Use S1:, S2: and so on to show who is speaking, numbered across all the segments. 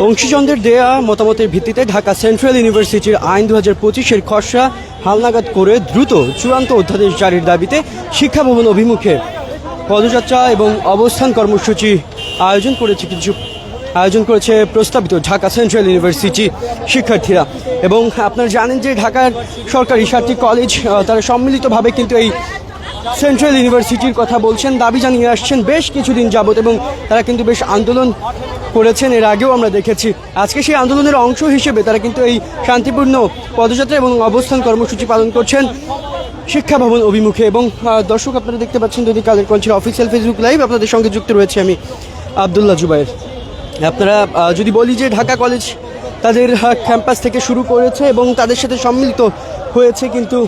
S1: বংশীচন্দ্রের দেয়া মতামতের ভিত্তিতে ঢাকা সেন্ট্রাল ইউনিভার্সিটির আইন দু হাজার পঁচিশের খসড়া হালনাগাদ করে দ্রুত চূড়ান্ত অধ্যাদেশ জারির দাবিতে শিক্ষা ভবন অভিমুখে পদযাত্রা এবং অবস্থান কর্মসূচি আয়োজন করেছে কিছু আয়োজন করেছে প্রস্তাবিত ঢাকা সেন্ট্রাল ইউনিভার্সিটি শিক্ষার্থীরা। এবং আপনারা জানেন যে ঢাকার সরকারি সাতটি কলেজ তারা সম্মিলিতভাবে কিন্তু এই সেন্ট্রাল ইউনিভার্সিটির কথা বলছেন, দাবি জানিয়ে আসছেন বেশ কিছুদিন যাবত এবং তারা কিন্তু বেশ আন্দোলন করেছেন। এর আগেও আমরা দেখেছি। আজকে সেই আন্দোলনের অংশ হিসেবে তারা কিন্তু এই শান্তিপূর্ণ পদযাত্রা এবং অবস্থান কর্মসূচি পালন করছেন শিক্ষা ভবন অভিমুখে। এবং দর্শক, আপনারা দেখতে পাচ্ছেন যদি কাদের কঞ্চের অফিসিয়াল ফেসবুক লাইভ। আপনাদের সঙ্গে যুক্ত রয়েছে আমি, আবদুল্লাহ জুবাইর আপনারা যদি বলি যে ঢাকা কলেজ তাদের ক্যাম্পাস থেকে শুরু করেছে এবং তাদের সাথে সম্মিলিত হয়েছে কিন্তু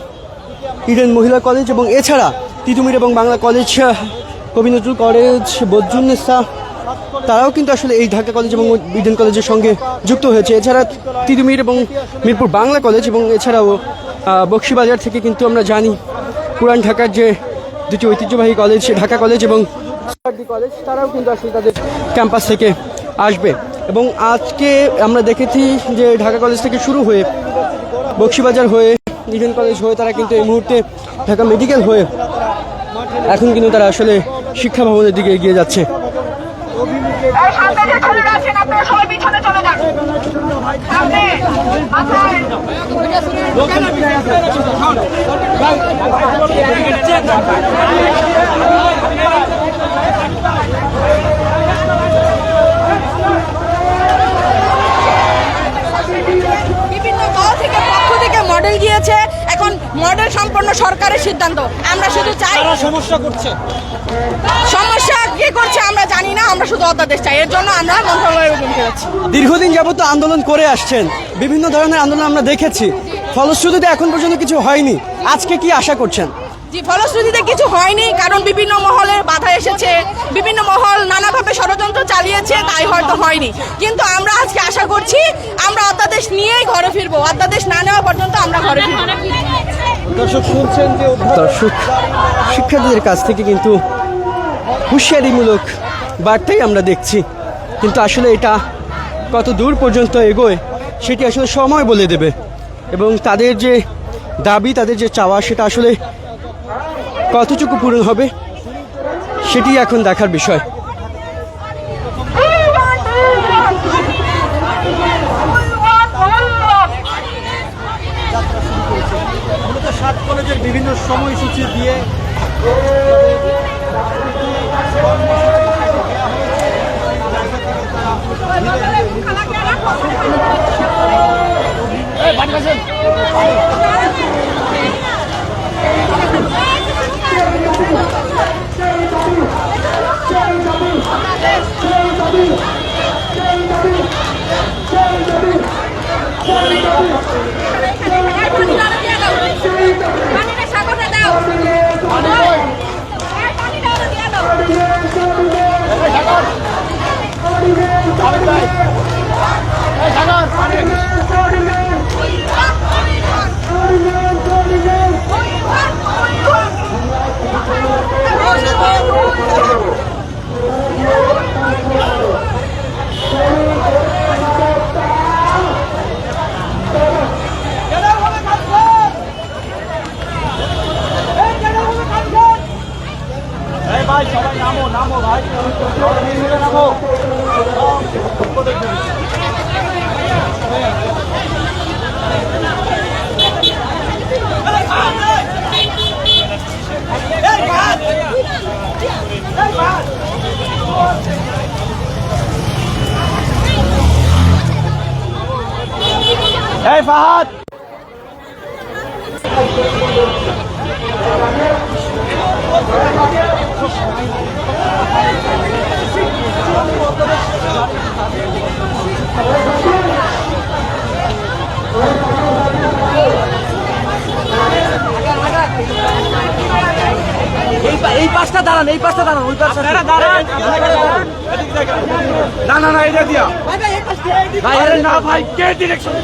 S1: ইডেন মহিলা কলেজ এবং এছাড়া তিতুমির এবং বাংলা কলেজ কবি নজরুল কলেজ বদরুন্নেসা তারাও কিন্তু আসলে এই ঢাকা কলেজ এবং ইডেন কলেজের সঙ্গে যুক্ত হয়েছে। এছাড়া তিতুমির এবং মিরপুর বাংলা কলেজ এবং এছাড়াও বক্সিবাজার থেকে কিন্তু আমরা জানি পুরান ঢাকার যে দুটি ঐতিহ্যবাহী কলেজ, ঢাকা কলেজ এবং কলেজ, তারাও কিন্তু আসলে তাদের ক্যাম্পাস থেকে আসবে। এবং আজকে আমরা দেখেছি যে ঢাকা কলেজ থেকে শুরু হয়ে বক্সিবাজার হয়ে ইডেন কলেজ হয়ে তারা কিন্তু এই মুহূর্তে ঢাকা মেডিকেল হয়ে এখন কিন্তু তারা আসলে শিক্ষা ভবনের দিকে এগিয়ে যাচ্ছে
S2: সামনে যে ছেলেরা আছেন আপনারা সবাই পিছনে চলে যান সামনে মাথায়
S3: বিভিন্ন দল থেকে পক্ষ থেকে মডেল গিয়েছে এখন মডেল সম্পন্ন সরকারের সিদ্ধান্ত। আমরা শুধু চাই
S4: সমস্যা করছে।
S3: সমস্যা কি করছে আমরা জানি না আমরা শুধু অধ্যাদেশ চাই। এর জন্য আমরা মন্ত্রণালয়ের অভিমুখে যাচ্ছি
S1: দীর্ঘদিন যাবত আন্দোলন করে আসছেন। বিভিন্ন ধরনের আন্দোলন আমরা দেখেছি। ফলশ্রুতিতে এখন পর্যন্ত কিছু হয়নি। আজকে কি আশা করছেন?
S3: ফলশ্রুতিতে কিছু হয়নি কারণ বিভিন্ন মহলের বাধা এসেছে বিভিন্ন মহল নানাভাবে ষড়যন্ত্র চালিয়েছে তাই হয়তো হয়নি। কিন্তু আমরা আজকে আশা করছি আমরা অধ্যাদেশ নিয়েই ঘরে ফিরবো। অধ্যাদেশ না নেওয়া পর্যন্ত আমরা ঘরে ফিরবো।
S4: দর্শক শুনছেন যে
S1: দর্শক শিক্ষার্থীদের কাছ থেকে কিন্তু হুঁশিয়ারিমূলক বার্তাই আমরা দেখছি। কিন্তু আসলে এটা কত দূর পর্যন্ত এগোয় সেটি আসলে সময় বলে দেবে। এবং তাদের যে দাবি তাদের যে চাওয়া সেটা আসলে কতটুকু পূরণ হবে সেটি এখন দেখার বিষয়।
S4: সাত কলেজের বিভিন্ন সময়সূচি দিয়ে এই এই ফাহাদ! এই পাশটা দাঁড়ান এই পাশটা দাঁড়ান ওই পাশটা দাঁড়ান। না না না এটা দিয়া। ভাই আরে না ভাই কে ডিরেকশন